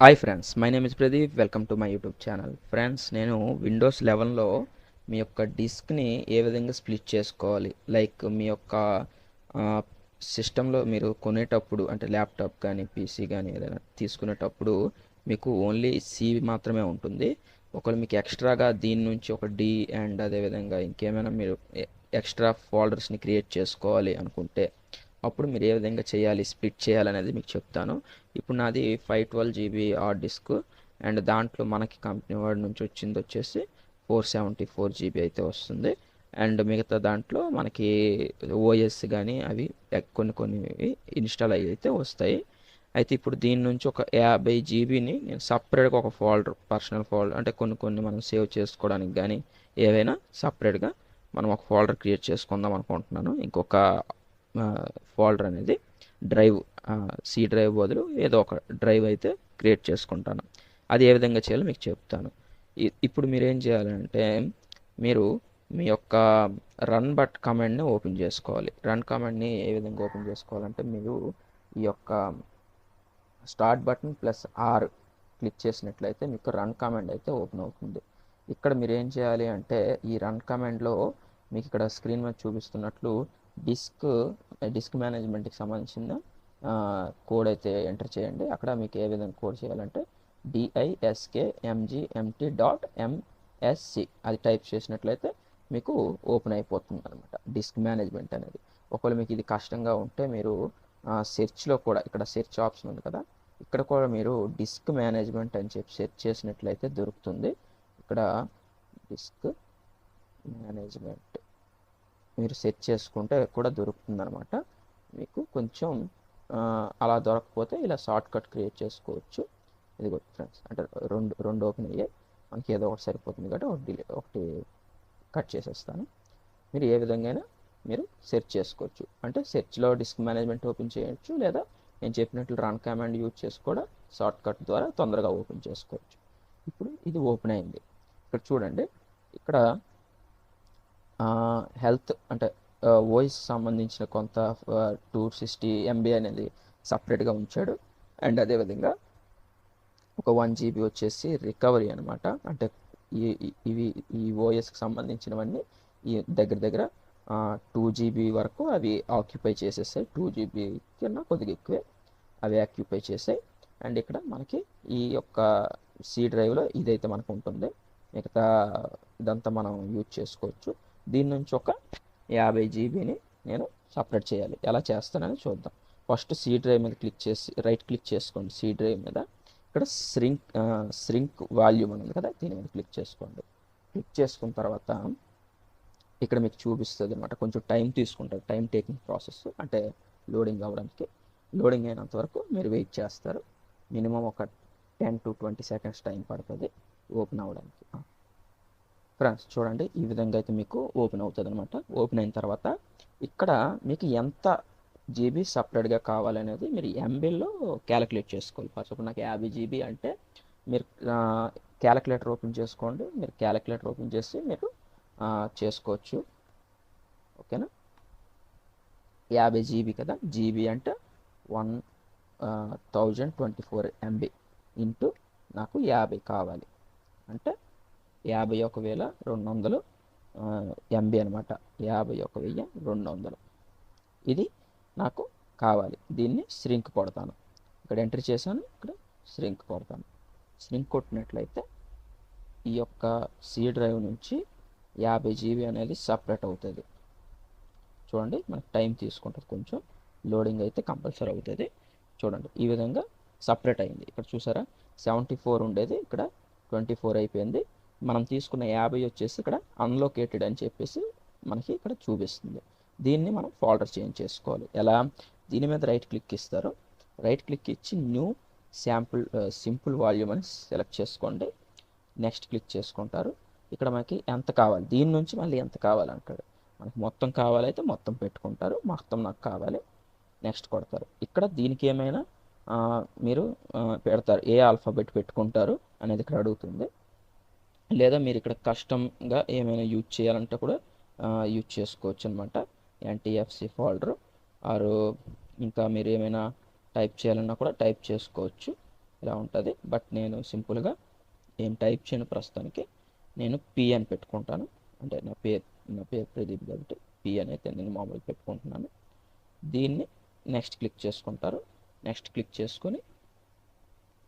Hi friends my name is Pradeep welcome to my YouTube channel friends నేను Windows లెవెన్లో మీ యొక్క డిస్క్ని ఏ విధంగా స్ప్లిట్ చేసుకోవాలి? లైక్ మీ యొక్క సిస్టంలో మీరు కొనేటప్పుడు అంటే ల్యాప్టాప్ కానీ పీసీ కానీ ఏదైనా తీసుకునేటప్పుడు మీకు ఓన్లీ సి మాత్రమే ఉంటుంది. ఒకవేళ మీకు ఎక్స్ట్రాగా దీని నుంచి ఒక డి అండ్ అదేవిధంగా ఇంకేమైనా మీరు ఎక్స్ట్రా ఫోల్డర్స్ని క్రియేట్ చేసుకోవాలి అనుకుంటే అప్పుడు మీరు ఏ విధంగా చేయాలి స్ప్లిట్ చేయాలనేది మీకు చెప్తాను. ఇప్పుడు నాది five twelve GB hard disk and దాంట్లో మనకి కంపెనీ వాడి నుంచి వచ్చింది వచ్చేసి ఫోర్ సెవెంటీ ఫోర్ జీబీ అయితే వస్తుంది. అండ్ మిగతా దాంట్లో మనకి ఓఎస్ కానీ అవి కొన్ని కొన్ని ఇన్స్టాల్ అయ్యి అయితే వస్తాయి. అయితే ఇప్పుడు దీని నుంచి ఒక యాభై జీబీని నేను సపరేట్గా ఒక ఫోల్డర్ పర్సనల్ ఫోల్డర్ అంటే కొన్ని కొన్ని మనం సేవ్ చేసుకోవడానికి కానీ ఏవైనా సపరేట్గా మనం ఒక ఫోల్డర్ క్రియేట్ చేసుకుందాం అనుకుంటున్నాను. ఇంకొక ఫోల్డర్ అనేది డ్రైవ్ సి డ్రైవ్ బదులు ఏదో ఒక డ్రైవ్ అయితే క్రియేట్ చేసుకుంటాను. అది ఏ విధంగా చేయాలో మీకు చెప్తాను. ఇప్పుడు మీరు ఏం చేయాలంటే మీరు మీ యొక్క రన్ బట్ కమాండ్ని ఓపెన్ చేసుకోవాలి. రన్ కమాండ్ని ఏ విధంగా ఓపెన్ చేసుకోవాలంటే మీరు ఈ యొక్క start button plus R click చేసినట్లయితే మీకు రన్ కమాండ్ అయితే ఓపెన్ అవుతుంది. ఇక్కడ మీరు ఏం చేయాలి అంటే ఈ రన్ కమాండ్లో మీకు ఇక్కడ స్క్రీన్ మీద చూపిస్తున్నట్లు డిస్క్ డిస్క్ మేనేజ్మెంట్కి సంబంధించిన కోడ్ అయితే ఎంటర్ చేయండి. అక్కడ మీకు ఏ విధంగా కోడ్ చేయాలంటే డిఐఎస్కే ఎంజీఎంటీ డాట్ ఎంఎస్సి అది టైప్ చేసినట్లయితే మీకు ఓపెన్ అయిపోతుంది అనమాట డిస్క్ మేనేజ్మెంట్ అనేది. ఒకవేళ మీకు ఇది కష్టంగా ఉంటే మీరు సెర్చ్లో కూడా ఇక్కడ సెర్చ్ ఆప్షన్ ఉంది కదా ఇక్కడ కూడా మీరు డిస్క్ మేనేజ్మెంట్ అని చెప్పి సెర్చ్ చేసినట్లయితే దొరుకుతుంది. ఇక్కడ డిస్క్ మేనేజ్మెంట్. మీరు సెర్చ్ చేసుకుంటే కూడా దొరుకుతుంది అనమాట మీకు కొంచెం అలా దొరకకపోతే ఇలా షార్ట్ కట్ క్రియేట్ చేసుకోవచ్చు. ఇది ఫ్రెండ్స్ అంటే రెండు రెండు ఓపెన్ అయ్యాయి. మనకి ఏదో ఒకటి సరిపోతుంది కాబట్టి ఒకటి డిలే ఒకటి కట్ చేసేస్తాను. మీరు ఏ విధంగా మీరు సెర్చ్ చేసుకోవచ్చు. అంటే సెర్చ్లో డిస్క్ మేనేజ్మెంట్ ఓపెన్ చేయొచ్చు లేదా నేను చెప్పినట్లు రన్ కమాండ్ యూజ్ చేసి కూడా షార్ట్ కట్ ద్వారా తొందరగా ఓపెన్ చేసుకోవచ్చు. ఇప్పుడు ఇది ఓపెన్ అయింది. ఇక్కడ చూడండి ఇక్కడ హెల్త్ అంటే వాయిస్ సంబంధించిన కొంత టూ సిక్స్టీ ఎంబీ అనేది సపరేట్గా ఉంచాడు. అండ్ అదేవిధంగా ఒక వన్ జీబీ వచ్చేసి రికవరీ అనమాట అంటే ఇవి ఈ ఓఎస్కి సంబంధించినవన్నీ ఈ దగ్గర దగ్గర టూ జీబీ వరకు అవి ఆక్యుపై చేసేసాయి. టూ జీబీ కన్నా కొద్దిగా ఎక్కువే అవి ఆక్యుపై చేసాయి. అండ్ ఇక్కడ మనకి ఈ యొక్క సి డ్రైవ్లో ఇదైతే మనకు ఉంటుంది. మిగతా ఇదంతా మనం యూజ్ చేసుకోవచ్చు. దీని నుంచి ఒక యాభై జీబీని నేను సపరేట్ చేయాలి. ఎలా చేస్తానని చూద్దాం. ఫస్ట్ సి డ్రైవ్ మీద క్లిక్ చేసి రైట్ క్లిక్ చేసుకోండి. సి డ్రైవ్ మీద ఇక్కడ స్రింక్ స్రింక్ వాల్యూమ్ ఉంది కదా దీని మీద క్లిక్ చేసుకోండి. క్లిక్ చేసుకున్న తర్వాత ఇక్కడ మీకు చూపిస్తుంది అనమాట కొంచెం టైం తీసుకుంటారు. టైం టేకింగ్ ప్రాసెస్ అంటే లోడింగ్ అవ్వడానికి. లోడింగ్ అయినంత వరకు మీరు వెయిట్ చేస్తారు. మినిమం ఒక ten to twenty seconds time పడుతుంది ఓపెన్ అవ్వడానికి. ఫ్రెండ్స్ చూడండి. ఈ విధంగా అయితే మీకు ఓపెన్ అవుతుంది అనమాట ఓపెన్ అయిన తర్వాత ఇక్కడ మీకు ఎంత జీబీ సపరేట్గా కావాలనేది మీరు ఎంబీలో క్యాలిక్యులేట్ చేసుకోవాలి. ఫస్ట్ ఆఫ్ నాకు యాభై జీబీ అంటే మీరు క్యాలిక్యులేటర్ ఓపెన్ చేసుకోండి. మీరు క్యాలిక్యులేటర్ ఓపెన్ చేసి మీరు చేసుకోవచ్చు. ఓకేనా? యాభై జీబీ కదా? జీబీ అంటే one thousand twenty four MB into నాకు యాభై కావాలి. అంటే యాభై ఒక వేల రెండు వందలు ఎంబీ అనమాట యాభై ఒక వెయ్యి రెండు వందలు. ఇది నాకు కావాలి. దీన్ని శ్రింక్ కొడతాను. ఇక్కడ ఎంటర్ చేశాను. ఇక్కడ శ్రింక్ కొడతాను. శ్రింక్ కొట్టినట్లయితే ఈ యొక్క సి డ్రైవ్ నుంచి యాభై జీబీ అనేది సపరేట్ అవుతుంది. చూడండి మనకు టైం తీసుకుంటుంది కొంచెం. లోడింగ్ అయితే కంపల్సరీ అవుతుంది. చూడండి ఈ విధంగా సపరేట్ అయింది. ఇక్కడ చూసారా? సెవెంటీ ఫోర్ ఉండేది. ఇక్కడ ట్వంటీ ఫోర్ అయిపోయింది. మనం తీసుకున్న యాభై వచ్చేసి ఇక్కడ అన్లొకేటెడ్ అని చెప్పేసి మనకి ఇక్కడ చూపిస్తుంది. దీన్ని మనం ఫోల్డర్ చేంజ్ చేసుకోవాలి. ఎలా? దీని మీద రైట్ క్లిక్ ఇస్తారు. రైట్ క్లిక్ ఇచ్చి న్యూ శాంపుల్ సింపుల్ వాల్యూమ్ అని సెలెక్ట్ చేసుకోండి. నెక్స్ట్ క్లిక్ చేసుకుంటారు. ఇక్కడ మనకి ఎంత కావాలి? దీని నుంచి మళ్ళీ ఎంత కావాలంటాడు మనకి మొత్తం కావాలైతే మొత్తం పెట్టుకుంటారు. మొత్తం నాకు కావాలి. నెక్స్ట్ కొడతారు. ఇక్కడ దీనికి ఏమైనా మీరు పెడతారు. ఏ ఆల్ఫాబెట్ పెట్టుకుంటారు అనేది ఇక్కడ అడుగుతుంది. లేదా మీరు ఇక్కడ కస్టమ్గా ఏమైనా యూజ్ చేయాలంటే కూడా యూజ్ చేసుకోవచ్చు అనమాట ఎన్టీఎఫ్సి ఫోల్డర్ ఆరు ఇంకా మీరు ఏమైనా టైప్ చేయాలన్నా కూడా టైప్ చేసుకోవచ్చు. ఇలా ఉంటుంది. బట్ నేను సింపుల్గా ఏం టైప్ చేయను ప్రస్తుతానికి. నేను పి అని పెట్టుకుంటాను. అంటే నా పేరు నా పేరు ప్రదీప్ కాబట్టి పి అని అయితే నేను మామూలుగా పెట్టుకుంటున్నాను. దీన్ని నెక్స్ట్ క్లిక్ చేసుకుంటారు. నెక్స్ట్ క్లిక్ చేసుకొని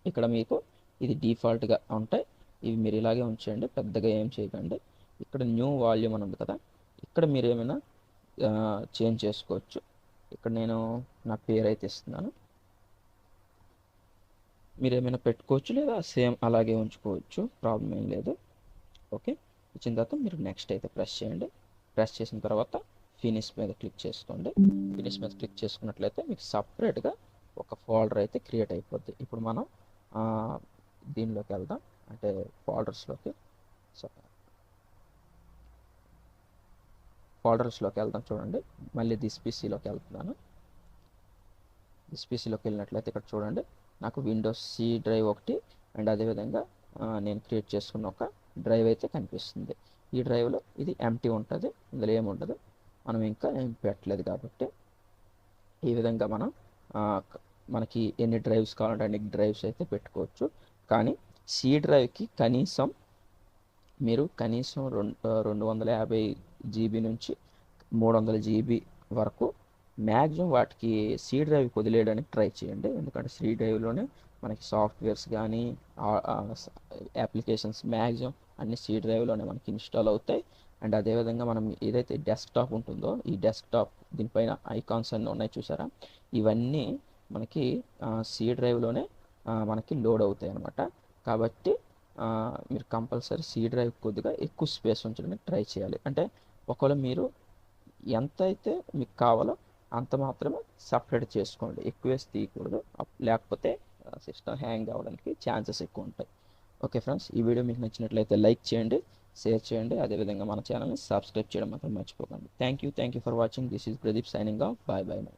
ఇక్కడ మీకు ఇది డిఫాల్ట్గా ఉంటాయి. ఇవి మీరు ఇలాగే ఉంచేయండి పెద్దగా ఏం చేయకండి. ఇక్కడ న్యూ వాల్యూమ్ అని ఉంది కదా ఇక్కడ మీరు ఏమైనా చేంజ్ చేసుకోవచ్చు. ఇక్కడ నేను నా పేరు అయితే ఇస్తున్నాను. మీరు ఏమైనా పెట్టుకోవచ్చు లేదా సేమ్ అలాగే ఉంచుకోవచ్చు ప్రాబ్లం ఏం లేదు. ఓకే? ఇచ్చిన తర్వాత మీరు నెక్స్ట్ అయితే ప్రెస్ చేయండి. ప్రెస్ చేసిన తర్వాత ఫినిష్ మీద క్లిక్ చేసుకోండి. ఫినిష్ మీద క్లిక్ చేసుకున్నట్లయితే మీకు సపరేట్గా ఒక ఫోల్డర్ అయితే క్రియేట్ అయిపోద్ది. ఇప్పుడు మనం దీనిలోకి వెళ్దాం. అంటే ఫోల్డర్స్లోకి. ఫోల్డర్స్లోకి వెళ్తాం చూడండి. మళ్ళీ దిస్ పీసీలోకి వెళ్తున్నాను. దిస్ పీసీలోకి వెళ్ళినట్లయితే ఇక్కడ చూడండి. నాకు విండోస్ సి డ్రైవ్ ఒకటి అండ్ అదేవిధంగా నేను క్రియేట్ చేసుకున్న ఒక డ్రైవ్ అయితే కనిపిస్తుంది. ఈ డ్రైవ్లో ఇది ఎంటీ ఉంటుంది. ఇందులో ఏముండదు మనం ఇంకా ఏం పెట్టలేదు కాబట్టి ఈ విధంగా మనం మనకి ఎన్ని డ్రైవ్స్ కావాలంటే అన్ని డ్రైవ్స్ అయితే పెట్టుకోవచ్చు. కానీ సి డ్రైవ్కి కనీసం మీరు కనీసం రెండు రెండు వందల యాభై జీబీ నుంచి మూడు వందల జీబీ వరకు మ్యాక్సిమం వాటికి సి డ్రైవ్ వదిలేయడానికి ట్రై చేయండి. ఎందుకంటే సి డ్రైవ్లోనే మనకి సాఫ్ట్వేర్స్ కానీ అప్లికేషన్స్ మ్యాక్సిమం అన్ని సి డ్రైవ్లోనే మనకి ఇన్స్టాల్ అవుతాయి. అండ్ అదేవిధంగా మనం ఏదైతే డెస్క్టాప్ ఉంటుందో ఈ డెస్క్టాప్ దీనిపైన ఐకాన్స్ అన్నీ ఉన్నాయి చూసారా? ఇవన్నీ మనకి సి డ్రైవ్లోనే మనకి లోడ్ అవుతాయి అనమాట కాబట్టి మీరు కంపల్సరీ సీ డ్రైవ్ కొద్దిగా ఎక్కువ స్పేస్ ఉంచడానికి ట్రై చేయాలి. అంటే ఒకవేళ మీరు ఎంత అయితే మీకు కావాలో అంత మాత్రమే సపరేట్ చేసుకోండి. ఎక్కువ వేసి తీయకూడదు. అప్- లేకపోతే సిస్టమ్ హ్యాంగ్ అవ్వడానికి ఛాన్సెస్ ఎక్కువ ఉంటాయి. ఓకే ఫ్రెండ్స్ ఈ వీడియో మీకు నచ్చినట్లయితే లైక్ చేయండి షేర్ చేయండి. అదేవిధంగా మన ఛానల్ని సబ్స్క్రైబ్ చేయడం మాత్రం మర్చిపోకండి. Thank you thank you for watching. This is Pradeep signing off. Bye bye my